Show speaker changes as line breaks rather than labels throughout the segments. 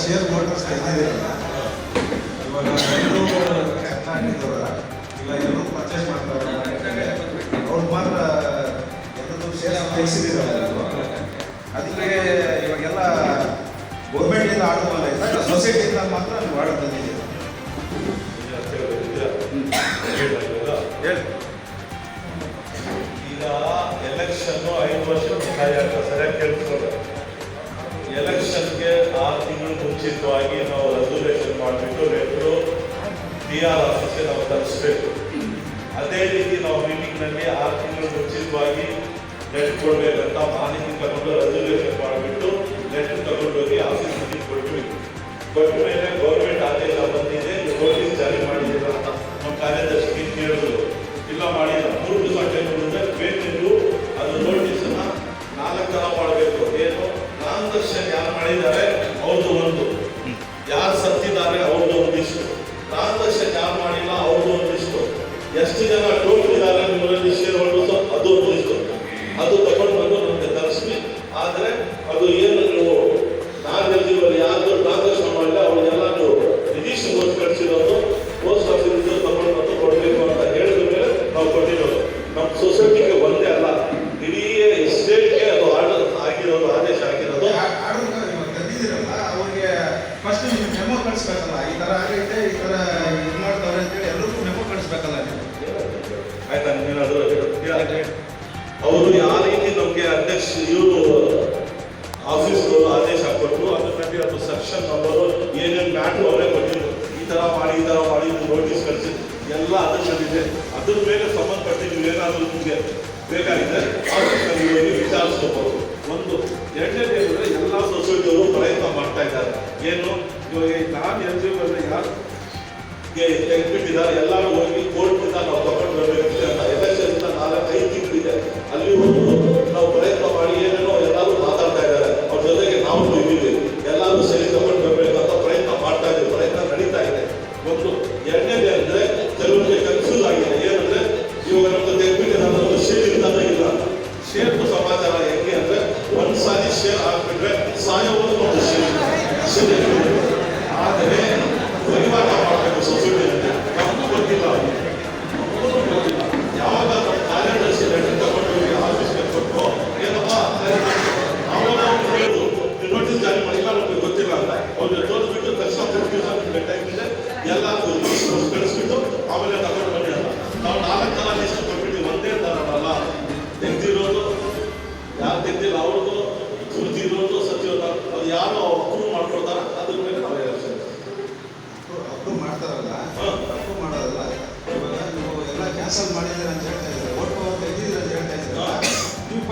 Share holders ತೆಗೆದಿದ್ದೀರಲ್ಲ ಇವಾಗ ಎಲ್ಲರೂ ಎಲ್ಲ ಹಾಕಿದವರ ಇಲ್ಲ ಎಲ್ಲರೂ ಪರ್ಚೇಸ್ ಮಾಡ್ತಾರೆ ಅವ್ರು ಮಾತ್ರ ಎಲ್ಲರೂ ಶೇರ್ ತೆಗೆಸಿದ್ದೀರಲ್ಲ. ಅದಕ್ಕೆ ಇವಾಗೆಲ್ಲ ಗೌರ್ಮೆಂಟಿಂದ ಆಡುವಲ್ಲ ಬಂದೈತೆ ಸೊಸೈಟಿಯಿಂದ ಮಾತ್ರ ನೀವು ಆರ್ಡರ್ ತಂದಿದ್ದೀರಿ
ಈಗ ಎಲೆಕ್ಷನ್ ಐದು ವರ್ಷ ಸರಿಯಾಗಿ ಆರು ತಿಂಗಳು ಮುಂಚಿತವಾಗಿ ನಾವು ರೆಸಲ್ಯೂಷನ್ ಮಾಡಿಬಿಟ್ಟು ರೇಟು ಡಿ ಆರ್ ಆಫೀಸ್ಗೆ ನಾವು ತರಿಸ್ಬೇಕು ಅದೇ ರೀತಿ ನಾವು ಮೀಟಿಂಗ್ನಲ್ಲಿ ಆರು ತಿಂಗಳು ಮುಂಚಿತವಾಗಿ ಲೆಟ್ ಕೊಡಬೇಕಂತ ಮಾಹಿತಿ ತಗೊಂಡು ರೆಸಲ್ಯೂಷನ್ ಮಾಡಿಬಿಟ್ಟು ಲೆಟ್ ತಗೊಂಡೋಗಿ ಆಫೀಸ್ನಲ್ಲಿ ಕೊಟ್ವಿ. ಕೊಟ್ಟ ಮೇಲೆ ಗೌರ್ಮೆಂಟ್ ಆದೇಶ ಬಂದಿದೆ ನೋಟಿಸ್ ಜಾರಿ ಮಾಡಿದ್ದೀರ ಅಂತ ನಮ್ಮ ಕಾರ್ಯದರ್ಶಿಗೆ ಕೇಳಿದ್ರು. ಇಲ್ಲ ಮಾಡಿಲ್ಲ ಮೂರು ಗಂಟೆ ಮುಂದೆ ಬಂದ್ರೆ ಬೇಕು ಅದು ನೋಟಿಸನ್ನ ನಾಲ್ಕು ತರ ಮಾಡಬೇಕು. ಏನು? ಟ್ರಾನ್ಸಾಕ್ಷನ್ ಯಾರು ಮಾಡಿದ್ದಾರೆ? ಒಂದಿಷ್ಟು ಕಾಂಗ್ರೆಸ್ ಯಾರು ಮಾಡಿಲ್ಲ ಅವ್ರದ್ದು ಒಂದಿಷ್ಟು ಎಷ್ಟು ಜನ
ಈ ಎಲ್ಲರಿಗೂ ಮೆಮೊ ಕಳಿಸ್ಬೇಕಲ್ಲ ನೀವು.
ಆಯ್ತಾ ನೀವೇನಾದ್ರು ಅವರು ಯಾವ ರೀತಿ ನಮಗೆ ಅಧ್ಯಕ್ಷ, ಇವರು ಆಫೀಸ್ಗಳು ಆದೇಶ ಅದ್ರ ಮೇಲೆ ಅದು ಸೆಕ್ಷನ್ ನಂಬರು ಏನೇನು ಮ್ಯಾಟ್ರು ಅವರೇ ಕೊಟ್ಟಿದ್ರು. ಈ ಥರ ಮಾಡಿ, ಈ ಥರ ಮಾಡಿ ನೋಟಿಸ್ ಕಳಿಸಿ, ಎಲ್ಲ ಅದರಲ್ಲಿದೆ ಅದ್ರ ಮೇಲೆ ಸಂಬಂಧಪಟ್ಟು ನೀವು ಏನಾದರೂ ನಿಮಗೆ ಬೇಕಾಗಿದೆ ವಿಚಾರಿಸ್ಕೋಬಹುದು ಒಂದು, ಎರಡನೇದು ಎಲ್ಲ ಸೊಸೈಟಿಯವರು ಪ್ರಯತ್ನ ಮಾಡ್ತಾ ಇದ್ದಾರೆ. ಏನು? ಇವಾಗ ನಾನು ಎನ್ ಜಿ ಯಾರು ತೆಗೆದ್ಬಿಟ್ಟಿದ್ದಾರೆ ಎಲ್ಲರೂ ಹೋಗಿ ಕೋರ್ಟ್ನಿಂದ ನಾವು ತಗೊಂಡು ಬರಬೇಕು ಅಂತ. ಎಲೆಕ್ಷನ್ ನಾಲ್ಕೈದು ತಿಂಗಳಿದೆ. ಅಲ್ಲಿ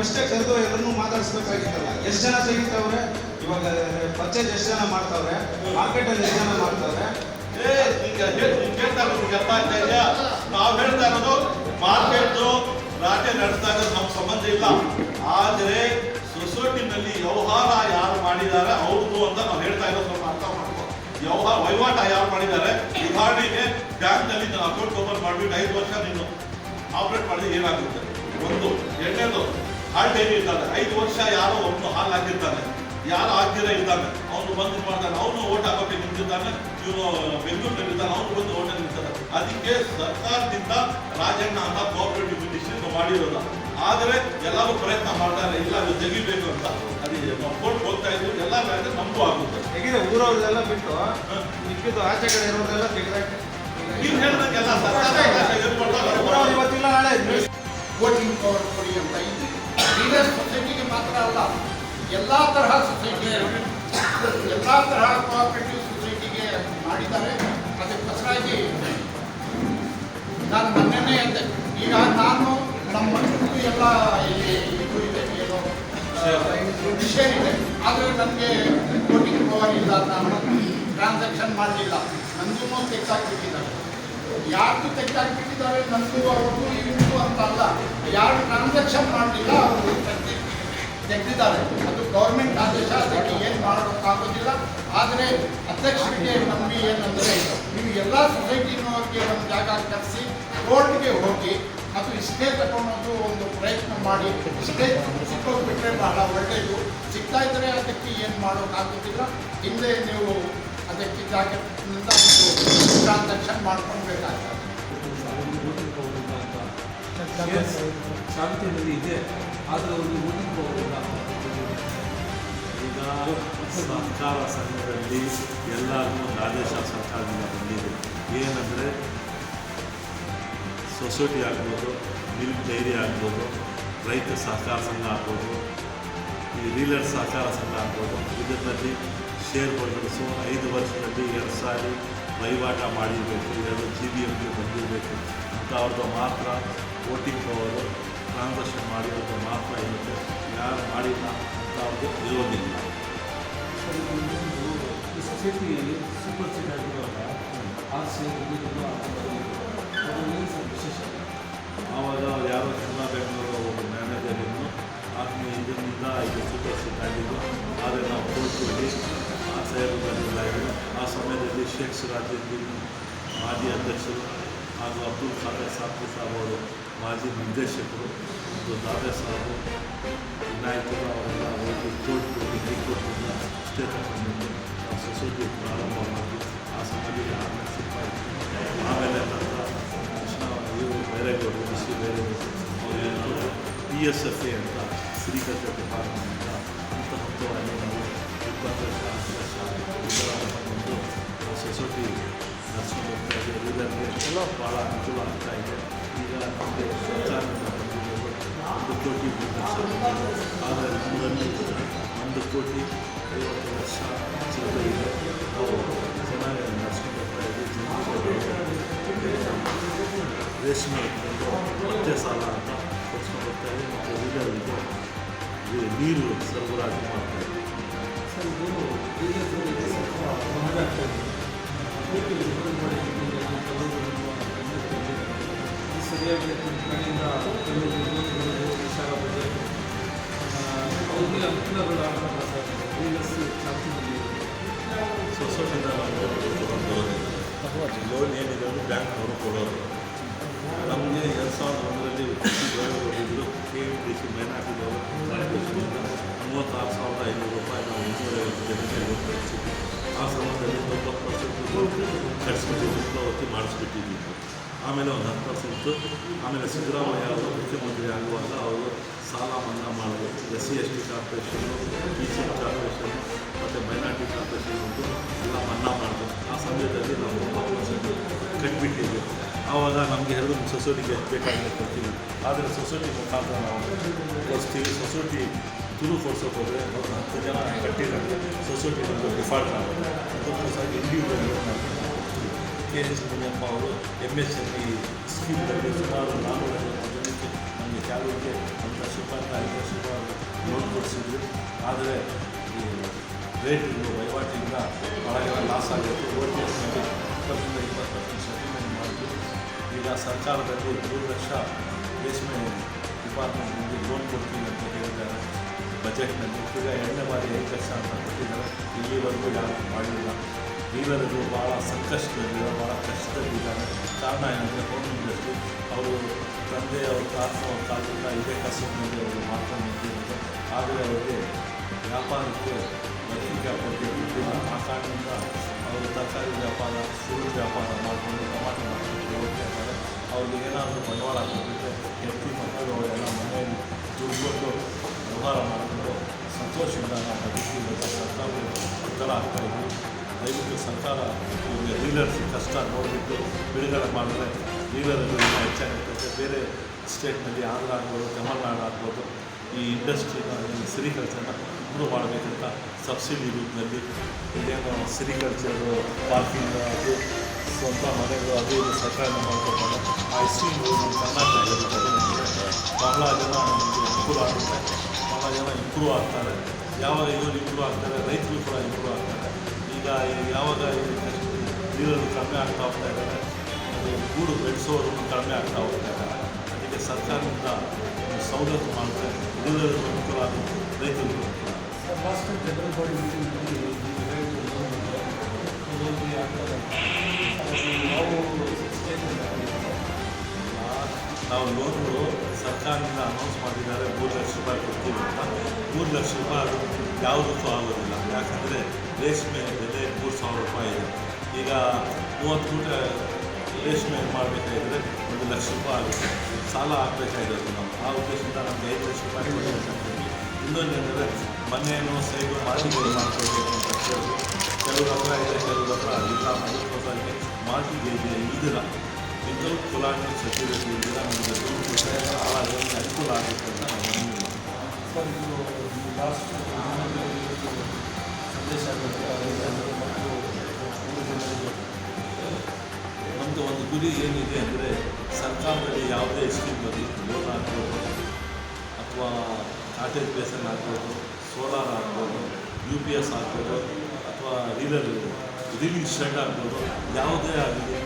ನೀವು
ಫಸ್ಟೇ ಕರೆದು ಎಲ್ಲರನ್ನೂ ಮಾತಾಡಿಸ್ಬೇಕಾಗಿತ್ತಲ್ಲ. ಎಷ್ಟು ಜನ ತೆಗಿತಾವ್ರೆ? ಇವಾಗ ಪರ್ಚೇಸ್ ಎಷ್ಟು ಜನ ಮಾಡ್ತಾವ್ರೆ? ಮಾರ್ಕೆಟಲ್ಲಿ ಎಷ್ಟು ಜನ ಮಾಡ್ತಾವ್ರೆ?
ನೀವ್? ನಾವ್ ಹೇಳ್ತಾ ಇರೋದು ಮಾರ್ಕೆಟ್ ರಾಜ್ಯ ನಡೆಸ್ತಾ ಇರೋದು ನಮ್ಗೆ ಸಂಬಂಧ ಇಲ್ಲ. ಆದ್ರೆ ಸೊಸೈಟಿನಲ್ಲಿ ವ್ಯವಹಾರ ಯಾರು ಮಾಡಿದ್ದಾರೆ ಅವ್ರದ್ದು ಅಂತ ನಾವು ಹೇಳ್ತಾ ಇರೋದು ಸ್ವಲ್ಪ ಅರ್ಥ ಮಾಡ್ಕೋ. ವ್ಯವಹಾರ ವಹಿವಾಟ ಯಾರು ಮಾಡಿದ್ದಾರೆ? ಉದಾಹರಣೆಗೆ ಬ್ಯಾಂಕ್ನಲ್ಲಿ ಅಕೌಂಟ್ ಓಪನ್ ಮಾಡ್ಬಿಟ್ಟು ಐದು ವರ್ಷ ನೀನು ಆಪರೇಟ್ ಮಾಡಿದ್ರೆ ಏನಾಗುತ್ತೆ? ಒಂದು. ಎರಡನೇದು ಹಾಲ್ ಡೈರಿ ಇರ್ತಾನೆ. ಐದು ವರ್ಷ ಯಾರೋ ಒಂದು ಹಾಲು ಹಾಕಿರ್ತಾನೆ. ಯಾರು ಹಾಕಿರೋ ಇದ್ದಾನೆ ಅವನು ಬಂದು ಮಾಡ್ತಾನೆ. ಅವನು ಓಟ್ ಹಾಕೋಕೆ ನಿಂತಿದ್ದಾನೆ ಇವನು ಬೆಂಗಳೂರಿನಲ್ಲಿ ಇದ್ದಾನೆ ಅವನು ಬಂದು ಓಟ ನಿಂತಾನೆ ಅದಕ್ಕೆ ಸರ್ಕಾರದಿಂದ ರಾಜಣ್ಣ ಅಂತ ಕೋಆಪರೇಟಿವ್ ಮಿನಿಸ್ಟ್ರಿ ಮಾಡಿರೋದ. ಆದರೆ ಎಲ್ಲರೂ ಪ್ರಯತ್ನ ಮಾಡ್ತಾರೆ ಇಲ್ಲ. ಅದು ತೆಗಿಬೇಕು ಅಂತ. ಅದಕ್ಕೆ ನಾವು ಕೋರ್ಟ್ ಹೋಗ್ತಾ ಇದ್ರು. ಎಲ್ಲ ಮ್ಯಾಲೆ ನಮಗೂ ಆಗುತ್ತೆ.
ಹೇಗಿದೆ? ಊರವ್ರದೆಲ್ಲ ಬಿಟ್ಟು ಮಿಕ್ಕಿದ್ದು ಆಚೆ ಕಡೆ ಇರೋದೆಲ್ಲ ತೆಗೆದಾಕಿ
ನೀವು ಹೇಳಿದಂಗೆಲ್ಲ ಸರ್ಕಾರ
ಇವತ್ತಿಲ್ಲ ನಾಳೆ.
ವೋಟಿಂಗ್ ಪವರ್ ಕೊಡಿ ಅಂತ ಇದು ಸೊಸೈಟಿಗೆ ಮಾತ್ರ ಅಲ್ಲ, ಎಲ್ಲ ತರಹ ಸೊಸೈಟಿ ಎಲ್ಲ ತರಹ ಕೋಆಪರೇಟಿವ್ ಸೊಸೈಟಿಗೆ ಮಾಡಿದ್ದಾರೆ. ಅದಕ್ಕೋಸ್ಕರಾಗಿ ನಾನು ಮೊನ್ನೆನೇ ಅಂದೆ, ಈಗ ನಾನು ನಮ್ಮ ಎಲ್ಲ ಇಲ್ಲಿ ಇದು ಇದೆ, ಏನು ಶೇರ್ ಇದೆ. ಆದರೆ ನನಗೆ ಕೋಟಿಂಗ್ ಪವರ್ ಇಲ್ಲ ನಾನು ಟ್ರಾನ್ಸಾಕ್ಷನ್ ಮಾಡಲಿಲ್ಲ. ನನಗೂ ತೆಗೆದಾಕ್ಬಿಟ್ಟಿದ್ದಾರೆ. ಯಾರು ತೆಗೆದಾಕ್ಬಿಟ್ಟಿದ್ದಾರೆ ನನಗೂ ಅವ್ರಿಗೂ ಇವ್ರಿಗೂ ಅಂತ ಅಲ್ಲ ಯಾರು ಟ್ರಾನ್ಸಾಕ್ಷನ್ ಮಾಡಲಿಲ್ಲ, ಅವರು ತೆಗೆದಿದ್ದಾರೆ. ಅದು ಗೌರ್ಮೆಂಟ್ ಆದೇಶ, ಅದಕ್ಕೆ ಏನು ಮಾಡೋಕ್ಕಾಗೋದಿಲ್ಲ. ಆದರೆ ಅಧ್ಯಕ್ಷರಿಗೆ ನಮಗೆ ಏನಂದರೆ, ನೀವು ಎಲ್ಲ ಸೊಸೈಟಿನವ್ರಿಗೆ ಒಂದು ಜಾಗ ಕರೆಸಿ ಕೋರ್ಟ್ಗೆ ಹೋಗಿ, ಅದು ಇಷ್ಟೇ ತಗೊಳೋದು ಒಂದು ಪ್ರಯತ್ನ ಮಾಡಿ, ಇಷ್ಟೇ ಸಿಕ್ಕೋಗ್ಬಿಟ್ರೆ ಬಹಳ ಒಳ್ಳೆಯದು ಸಿಗ್ತಾ ಇದ್ದರೆ ಅದಕ್ಕೆ ಏನು ಮಾಡೋಕ್ಕಾಗೋದಿಲ್ಲ. ಹಿಂದೆ ನೀವು ಅದಕ್ಕೆ ಜಾಗ ಟ್ರಾನ್ಸಾಕ್ಷನ್ ಮಾಡ್ಕೊಳ್ಬೇಕಾಗ್ತದೆ.
ಶಾಂತಿಯಲ್ಲಿ ಇದೆ. ಆದರೆ ಒಂದು ಹೋಗೋದಿಲ್ಲ.
ಈಗ ಸಹಕಾರ ಸಂಘದಲ್ಲಿ ಎಲ್ಲರಿಗೂ ರಾಜೇಶ ಸರ್ಕಾರದಿಂದ ಬಂದಿದೆ. ಏನಂದರೆ ಸೊಸೈಟಿ ಆಗ್ಬೋದು, ಮಿಲ್ಕ್ ಡೈರಿ ಆಗ್ಬೋದು, ರೈತ ಸಹಕಾರ ಸಂಘ ಆಗ್ಬೋದು, ಈ ರೀಲರ್ ಸಹಕಾರ ಸಂಘ ಆಗ್ಬೋದು ಇದರಲ್ಲಿ ಶೇರ್ ಹೋಲ್ಡರ್ಸು ಐದು ವರ್ಷದಲ್ಲಿ ಎರಡು ಸಾರಿ ವಹಿವಾಟ ಮಾಡಿರಬೇಕು ಎರಡು ಜಿ ಬಿ ಎಮ್ಗೆ ಬಂದಿರಬೇಕು. ಅವ್ರದ್ದು ಮಾತ್ರ ವೋಟಿಂಗ್ ಪವರು ಟ್ರಾನ್ಸಾಕ್ಷನ್ ಮಾಡಿರೋದು ಮಾತ್ರ ಇರುತ್ತೆ. ಯಾರು ಮಾಡಿಲ್ಲ ಅಂಥವ್ರದ್ದು ಇರೋದಿಲ್ಲ.
ಈ ಸೊಸೈಟಿಯಲ್ಲಿ ಸೂಪರ್ ಸೀಟ್ ಆಗಿರುವಾಗ ಅದು ವಿಶೇಷ
ಆವಾಗ ಯಾರೋ ಚೆನ್ನ ಬೆಂಗಳೂರು ಸಮಯದಲ್ಲಿ ಶೇಖ್ ಸಿರಾಜುದ್ದೀನ್ ಮಾಜಿ ಅಧ್ಯಕ್ಷರು ಹಾಗೂ ಅಬ್ದುಲ್ ಖಾದರ್ ಸಾಕು ಸಾಬ್ ಅವರು ಮಾಜಿ ನಿರ್ದೇಶಕರು ಮತ್ತು ದಾದೆ ಸಾಬು ವಿನಾಯಕರು ಅವರೆಲ್ಲ ಹೋಗಿ ಕೋರ್ಟ್ ಹೋಗಿ ಹೈಕೋರ್ಟಿಂದ ಸ್ಟೇ ತಗೊಂಡು ನಾವು ಸೊಸೈಟಿ ಪ್ರಾರಂಭ ಮಾಡಿ ಆ ಸಮಯದಲ್ಲಿ ಆರು ರೂಪಾಯಿ ಆಮೇಲೆ ನಂತರ ಕೃಷ್ಣ ಇವರು ಬೈರೇಗೌಡರು ಬಿ ಸಿ ಬೈರೇಗೌಡರು ಅವರು ಪಿ ಎಸ್ ಎಫ್ ಎ ಅಂತ ಸಿರಿಕಲ್ಚರ್ ಡಿಪಾರ್ಟ್ಮೆಂಟಿಂದ ಹೋಗ್ತಾ ಇದೆ ಎಲ್ಲರಿಗೆ ಭಾಳ ಅನುಕೂಲ ಆಗ್ತಾ ಇದೆ ಈಗ ನಮಗೆ ಸರ್ಕಾರದಿಂದ ಬಂದಿರೋದು ಒಂದು ಕೋಟಿ ಮೂರು ಲಕ್ಷ ಬಂದಿದೆ. ಆದರೆ ನಮ್ಮಲ್ಲಿ ಒಂದು ಕೋಟಿ ಐವತ್ತು ಲಕ್ಷ ಚಿಲ್ಲರೆ ಇದೆ ನಾವು ಚೆನ್ನಾಗಿ ನಡ್ಸ್ಕೊಂಡು ಹೋಗ್ತಾ ಇದ್ದೀವಿ ಜನರಿಗೆ ರೇಷ್ಮೆ ಒಂದು ಮತ್ತೆ ಸಾಲ ಅಂತ ಕೊಡ್ಸ್ಕೊಂಡು ಹೋಗ್ತಾ ಇದ್ದೀವಿ ಮತ್ತು ವೀಲರ್ಗೆ ಇದು ನೀರು ಸರಬರಾಜು ಮಾಡ್ತಾ ಇದ್ದೀವಿ
ಸರ್ ಇದು ಈಗ ಸ್ವಲ್ಪ ತೊಂದರೆ ಆಗ್ತಾ ಇದೆ ಅದಕ್ಕೆ ವಿರೋಧ ಮಾಡಿ ಇದು ಸರಿಯಾಗಿ ನಿಮ್ಮ ಕಡೆಯಿಂದ ಕೆಲವು ವಿರೋಧಗಳು ವಿಚಾರ ಬಗ್ಗೆ ಅವ್ರಿಗೆ ಅನುಕೂಲಗಳು ಆಗಲ್ಲ ಸರ್ ರೀಲಸ್ ಶಾಂತಿಯಲ್ಲಿ
ಸೊಸೈಟಿಯಿಂದ ನಾವು ಬರೋದಿಲ್ಲ ಲೋನ್ ಏನಿದೆ ಅದು ಬ್ಯಾಂಕ್ನವರು ಕೊಡೋರು ನಮಗೆ ಎರಡು ಸಾವಿರದ ಒಂದರಲ್ಲಿ ಕೃಷಿ ಹೋಗಿದ್ರು ಕೆ ಎಂ ಡಿ ಸಿ ಮೈನಾರಿಟಿದವರು ಮೂವತ್ತಾರು ಸಾವಿರದ ಐನೂರು ರೂಪಾಯಿ ನಾವು ಇನ್ನೂರೈವತ್ತು ಜನಕ್ಕೆ ಲೋನ್ ಕಳಿಸಿದ್ವಿ ಆ ಸಮಯದಲ್ಲಿ ತೊಂಬತ್ತು ಪರ್ಸೆಂಟ್ ಕಳಿಸ್ಬಿಟ್ಟಿದ್ದು ಅವತ್ತಿ ಮಾಡಿಸ್ಬಿಟ್ಟಿದ್ವಿ ಆಮೇಲೆ ಒಂದು ಹತ್ತು ಪರ್ಸೆಂಟು. ಆಮೇಲೆ ಸಿದ್ದರಾಮಯ್ಯ ಅವರು ಮುಖ್ಯಮಂತ್ರಿ ಆಗುವಾಗ ಅವರು ಸಾಲ ಮನ್ನಾ ಮಾಡಿದ್ರು. S C S T corporation B C M ಕಾರ್ಪೊರೇಷನ್ನು ಮತ್ತು ಮೈನಾರಿಟಿ ಕಾರ್ಪೊರೇಷನ್ ಉಂಟು ಎಲ್ಲ ಮನ್ನಾ ಮಾಡಿದ್ರು. ಆ ಸಮಯದಲ್ಲಿ ನಾವು ಒಂಬತ್ತು ಪರ್ಸೆಂಟ್ ಕಟ್ಬಿಟ್ಟಿದ್ವಿ. ಆವಾಗ ನಮಗೆ ಎರಡು ಸೊಸೈಟಿಗೆ ಬೇಕಾಗಿದೆ ಕೊಡ್ತೀವಿ. ಆದರೆ ಸೊಸೈಟಿ ಮುಖಾಂತರ ನಾವು ಕೊಡಿಸ್ತೀವಿ ಸೊಸೈಟಿ ತುರು ಕೊಡ್ಸೋಕೆ ಹೋದರೆ ಒಂದು ಹತ್ತು ಜನ ಕಟ್ಟಿದ್ದಾರೆ ಸೊಸೈಟಿ ನಮಗೆ ಡಿಫಾಲ್ಟ್ ಆಗುತ್ತೆ. ಅದಕ್ಕೋಸ್ಕರ ಇಂಡಿವಿಜುವಲ್ ಕೆ ಎಸ್ ಅವರು ಎಂ ಎಸ್ ಎನ್ ಇ ಸ್ಕೀಮ್ನಲ್ಲಿ ಸುಮಾರು ನಾಲ್ಕು ಜನಕ್ಕೆ ನಮಗೆ ಕೆಲವರಿಗೆ ಅಂತ ಲಕ್ಷ ರೂಪಾಯಿ ಶುಭ ಲೋನ್ ಕೊಡಿಸಿದ್ರು ಆದರೆ ಈ ರೇಟಿಂದು ವಹಿವಾಟಿಂದ ಒಳಗೆಲ್ಲ ಲಾಸ್ ಆಗಿತ್ತು ಓ ಟಿ ಇಪ್ಪತ್ತರಿಂದ ಇಪ್ಪತ್ತು ಪರ್ಸೆಂಟ್ ಸೆಟಲ್ಮೆಂಟ್ ಮಾಡಿದ್ರು ಈಗ ಸರ್ಕಾರದಲ್ಲಿ ಮೂರು ಲಕ್ಷ ರೇಷ್ಮೆ ಡಿಪಾರ್ಟ್ಮೆಂಟ್ನಲ್ಲಿ ಲೋನ್ ಕೊಡ್ತೀನಿ ಅಂತ ಹೇಳಿದ್ದಾರೆ ಬಜೆಟ್ನಲ್ಲಿ ಈಗ ಎರಡನೇ ಬಾರಿ ಐದು ಲಕ್ಷ ಅಂತ ಕೊಟ್ಟಿದ್ದಾರೆ ಇಲ್ಲಿವರೆಗೂ ಯಾರು ಮಾಡಿಲ್ಲ ಡೀಲರ್ಗಳು ಭಾಳ ಸಂಕಷ್ಟದಲ್ಲಿದ್ದಾರೆ ಭಾಳ ಕಷ್ಟದಲ್ಲಿದ್ದಾರೆ. ಕಾರಣ ಏನಂದರೆ ಹೋಮ್ ಅವರು ತಂದೆ, ಅವ್ರ ತಾತನ ಅವ್ರ ಕಾಲದಿಂದ ಇದೇ ಕಸಬಿನಲ್ಲಿ ಅವರು ಮಾಡ್ಕೊಂಡು ನಿಂತಿದ್ದಾರೆ. ಆದರೆ ಅವರಿಗೆ ವ್ಯಾಪಾರಕ್ಕೆ ವ್ಯಾಪಾರಕ್ಕೆ ದುಡ್ಡಿಲ್ಲ ಆ ಕಾರಣದಿಂದ ಅವರು ತರಕಾರಿ ವ್ಯಾಪಾರ ಫ್ರೂಟ್ ವ್ಯಾಪಾರ ಮಾಡಿಕೊಂಡು ಟಮಾಟೊ ಮಾಡ್ಕೊಂಡು ಹೋಗ್ತಾ ಇದ್ದಾರೆ. ಅವ್ರಿಗೆ ಏನಾದರೂ ಬಂಡವಾಳ ಹಾಕಿಬಿಟ್ರೆ ಹೆಂಡತಿ ಮಕ್ಕಳು ಅವರೆಲ್ಲ ಮನೆಯಲ್ಲಿ ದುಡ್ಡು ವ್ಯವಹಾರ ಮಾಡಿಕೊಂಡು ಸಂತೋಷದಿಂದ ನಾವು ಬದುಕಿರುವಂಥ ಸರ್ಕಾರ ಉತ್ತರ ಆಗ್ತಾ ಇದ್ವಿ. ದಯವಿಟ್ಟು ಸರ್ಕಾರ ಒಂದು ಡೀಲರ್ಸ್ ಕಷ್ಟ ನೋಡಿಬಿಟ್ಟು ಬಿಡುಗಡೆ ಮಾಡಿದ್ರೆ ಡೀಲರ್ಗಳು ಹೆಚ್ಚಾಗಿರ್ತದೆ. ಬೇರೆ ಸ್ಟೇಟ್ನಲ್ಲಿ ಆಂಧ್ರ ಆಗ್ಬೋದು, ತಮಿಳ್ನಾಡು ಆಗ್ಬೋದು, ಈ ಇಂಡಸ್ಟ್ರಿನ ಸಿರಿಕಲ್ಚರ್ನ ಇಂಪ್ರೂವ್ ಮಾಡಬೇಕಂತ ಸಬ್ಸಿಡಿ ರೂಪದಲ್ಲಿ ಇದೇನು ಸಿರಿಕಲ್ಚರು ಪಾರ್ಕಿಂಗ್ ಅದು ಸ್ವಂತ ಮನೆಗಳು, ಅದು ಇದು ಸರ್ಕಾರನ ಆ ಸ್ಕೀಮ್ ನಮ್ಮ ಕರ್ನಾಟಕದಲ್ಲಿ ಬಹಳ ಜನ ನಮಗೆ ಅನುಕೂಲ ಆಗುತ್ತೆ. ಬಹಳ ಜನ ಇಂಪ್ರೂವ್ ಆಗ್ತಾರೆ. ಯಾವಾಗ ಇವರು ಇಂಪ್ರೂವ್ ಆಗ್ತಾರೆ, ರೈತರು ಕೂಡ ಇಂಪ್ರೂವ್ ಆಗ್ತಾರೆ. ಈಗ ಯಾವಾಗ ನೀರನ್ನು ಕಡಿಮೆ ಆಗ್ತಾ ಹೋಗ್ತಾ ಇದ್ದಾರೆ ಅದು ಗೂಡು ಬೆಳೆಸೋರು ಕಡಿಮೆ ಆಗ್ತಾ ಹೋಗ್ತಾ ಇದ್ದಾರೆ. ಅದಕ್ಕೆ ಸರ್ಕಾರದಿಂದ ಒಂದು ಸವಲತ್ತು ಮಾಡಿದ್ರೆ ನೀರನ್ನು ಅನುಕೂಲ ಆಗುತ್ತೆ. ರೈತರು ನಾವು ಲೋನ್ಗಳು ಸರ್ಕಾರದಿಂದ ಅನೌನ್ಸ್ ಮಾಡಿದ್ದಾರೆ ಮೂರು ಲಕ್ಷ ರೂಪಾಯಿ ಕೊಡ್ತೀವಿ ಅಂತ. ಮೂರು ಲಕ್ಷ ರೂಪಾಯಿ ಅದು ಯಾವುದಕ್ಕೂ ಆಗೋದಿಲ್ಲ. ಯಾಕಂದರೆ ರೇಷ್ಮೆ ಬೆಲೆ ಮೂರು ಸಾವಿರ ರೂಪಾಯಿ ಇದೆ ಈಗ ಮೂವತ್ತು ಮೂಟ ರೇಷ್ಮೆ ಮಾಡಬೇಕಾದ್ರೆ ಒಂದು ಲಕ್ಷ ರೂಪಾಯಿ ಆಗುತ್ತೆ. ಸಾಲ ಹಾಕಬೇಕಾಗಿರೋದು ನಾವು ಆ ಉದ್ದೇಶದಿಂದ ನಮಗೆ ಐದು ಲಕ್ಷ ರೂಪಾಯಿ ಕೊಡಬೇಕಂತೀವಿ ಇನ್ನೊಂದೇನೆಂದರೆ ಮನೆಯನ್ನು ಸೈಡು ಮಾರ್ಟಿಗೆ ಮಾಡ್ಕೋಬೇಕು ಅಂತ ಕೇಳಿದ್ರು ಕೆಲವ್ರ ಹತ್ರ ಇದೆ ಕೆಲವ್ರ ಹತ್ರ ಇಲ್ಲ ಅದಕ್ಕೋಸ್ಕರ ಇದೆ ಇದಿಲ್ಲ ಇದು ಕೊಲಾಟಲ್ ಸೆಕ್ಯೂರಿಟಿ ಇದೆಲ್ಲ ನಮಗೆ ದುಡ್ಡು ಅದರಲ್ಲಿ ಅನುಕೂಲ ಆಗುತ್ತೆ ಅಂತ ನಾವು
ಲಾಸ್ಟ್
ನಮ್ಮದು ಒಂದು ಗುರಿ ಏನಿದೆ ಅಂದರೆ ಸರ್ಕಾರದಲ್ಲಿ ಯಾವುದೇ ಸ್ಕೀಮ್ ಬರಲಿ ಲೋನ್ ಆಗ್ಬೋದು ಅಥವಾ ಕಾಟೇಜ್ ಬೇಸನ್ ಆಗ್ಬೋದು ಸೋಲಾರ್ ಆಗ್ಬೋದು ಯು ಪಿ ಎಸ್ ಆಗ್ಬೋದು, ಅಥವಾ ರೀಲರ್ ರೀಲಿಂಗ್ ಶೆಡ್ ಆಗ್ಬೋದು, ಯಾವುದೇ ಆಗಲಿ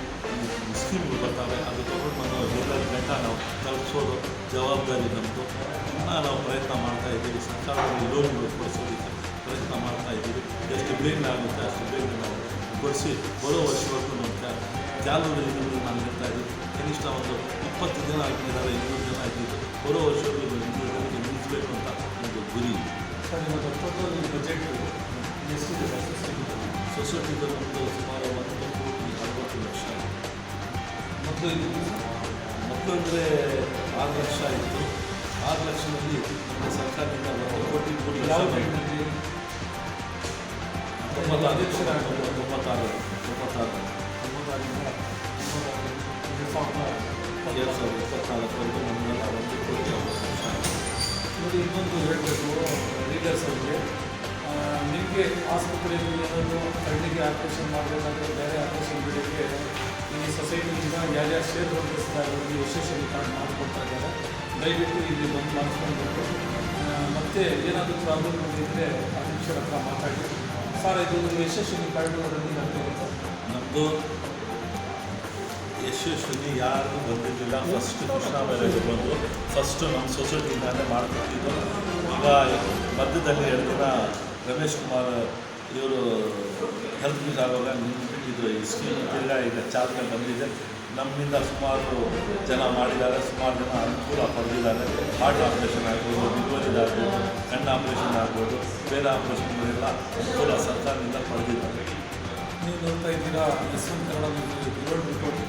ಸ್ಕೀಮ್ಗಳು ಬರ್ತವೆ, ಅದು ತೊಗೊಂಡು ಬಂದು ರೀಲರ್ ಗಂಟ ನಾವು ತಲುಪಿಸೋದು ಜವಾಬ್ದಾರಿ ನಮ್ಮದು ಇನ್ನೂ ನಾವು ಪ್ರಯತ್ನ ಮಾಡ್ತಾ ಇದ್ದೀವಿ, ಸರ್ಕಾರದಲ್ಲಿ ಲೋನ್ಗಳು ಕೊಡಿಸೋದಕ್ಕೆ. ಪ್ರಯತ್ನ ಮಾಡ್ತಾ ಇದ್ದೀವಿ. ಎಷ್ಟು ಬೇಗ ಆಗುತ್ತೆ ಅಷ್ಟು ಬೇಗ ನಾವು ಕೊಡಿಸಿ ಬರೋ ವರ್ಷವರೆಗೂ ನೋಡ್ತಾ ಕ್ಯಾ- ಇನ್ನೂರು ನಾನು ಹೇಳ್ತಾ ಇದ್ದೀನಿ ಕನಿಷ್ಠ ಒಂದು ಇಪ್ಪತ್ತು ಜನ ಆಗಿದ್ದಾರೆ ಇನ್ನೂರು ಜನ ಆಗಿದ್ದು ಬರೋ ವರ್ಷವರೆಗೂ ಇನ್ನೂರು ಜನಕ್ಕೆ ನಿಲ್ಲಿಸಬೇಕು ಅಂತ ಒಂದು ಗುರಿ.
ಸರ್ ನಿಮ್ಮ ಟೋಟಲ್ ಬಜೆಟ್ ಎಷ್ಟಿದೆ? ಸೊಸೈಟಿದು
ಒಂದು ಸುಮಾರು ಒಂದು ಕೋಟಿ ಅರವತ್ತು ಲಕ್ಷ.
ಮತ್ತು ಇದು
ಮತ್ತು ಅಂದರೆ ಆರು ಲಕ್ಷ ಇತ್ತು. ಆರು ಲಕ್ಷದಲ್ಲಿ ನಮ್ಮ ಸರ್ಕಾರದಿಂದ ಒಂದು ಕೋಟಿ ಕೋಟಿ
ಯಾವ
ಲಕ್ಷ
ಟೈಮ್ನಲ್ಲಿ
ತೊಂಬತ್ತಾರು
ಅಧ್ಯಕ್ಷರ ಆಗ್ಬೋದು.
ತೊಂಬತ್ತಾರು ತೊಂಬತ್ತಾರು
ತೊಂಬತ್ತಾರರಿಂದ ಎರಡು ಸಾವಿರದ
ಎರಡು ಸಾವಿರದ ಇಪ್ಪತ್ನಾಲ್ಕರಲ್ಲಿ ನಮ್ಮನ್ನೆಲ್ಲ ಒಂದು ಕೋಟಿ ಅರವತ್ತು ಲಕ್ಷ ಆಗಿದೆ.
ನೋಡಿ ಇನ್ನೊಂದು ಹೇಳಬೇಕು ಲೀಡರ್ಸ್ ಅವರಿಗೆ ನಿಮಗೆ ಆಸ್ಪತ್ರೆಯಲ್ಲಿ ಏನಾದರೂ ಕಣ್ಣಿಗೆ ಆಪರೇಷನ್ ಮಾಡಬೇಕಾದ್ರೆ ಬೇರೆ ಆಪರೇಷನ್ ಬಿಡೋಕ್ಕೆ ಈ ಸೊಸೈಟಿಯಿಂದ ಯಾರ್ಯಾರು ಶೇರ್ ಹೋಲ್ಡರ್ಸ್ದಾಗಿ ಯಶಸ್ವಿ ಕಾರ್ಡ್ ಮಾಡಿಕೊಡ್ತಾ ಇದ್ದಾರೆ ದಯವಿಟ್ಟು ಇಲ್ಲಿ ಬಂದು ಮಾಡಿಸ್ಕೊಳ್ಬೇಕು ಮತ್ತು ಏನಾದರೂ ಪ್ರಾಬ್ಲಮ್ ಇದ್ದರೆ ಅಧ್ಯಕ್ಷರ ಹತ್ರ ಮಾತಾಡಿ ಸರ್ ಇದು ಯಶಸ್ವಿ ಕಾರ್ಡು ರನ್ನಿಂಗ್
ನಮ್ಮದು ಯಶಸ್ವಿನಿ ಯಾರು ಬಂದಿರಲಿಲ್ಲ ಫಸ್ಟ್ ಕೃಷ್ಣ ಬಂದು ಫಸ್ಟು ನಮ್ಮ ಸೊಸೈಟಿಯಿಂದಾನೇ ಮಾಡ್ತಿದ್ದು ಈಗ ಮಧ್ಯದಲ್ಲಿ ಎರಡು ದಿನ ರಮೇಶ್ ಕುಮಾರ್ ಇವರು ಹೆಲ್ತ್ ಮಿಸ್ ಆಗುವಾಗ ನಿಂತಿದ್ದು ಈ ಸ್ಕೀಮ್ ಎಲ್ಲ ಈಗ ಚಾಲನೆ ಬಂದಿದೆ ನಮ್ಮಿಂದ ಸುಮಾರು ಜನ ಮಾಡಿದ್ದಾರೆ, ಸುಮಾರು ಜನ ಅನುಕೂಲ ಪಡೆದಿದ್ದಾರೆ. ಹಾರ್ಟ್ ಆಪರೇಷನ್ ಆಗ್ಬೋದು ಡಿಲಿವರಿದು ಆಗ್ಬೋದು, ಕಣ್ಣು ಆಪರೇಷನ್ ಆಗ್ಬೋದು ಬೇರೆ ಆಪರೇಷನ್ಗಳೆಲ್ಲ ಅನುಕೂಲ ಸರ್ಕಾರದಿಂದ ಪಡೆದಿದ್ದಾರೆ.
ನೀವು ನೋಡ್ತಾ ಇದ್ದೀರಾ ಎನ್ ಕನ್ನಡ ರಿಪೋರ್ಟ್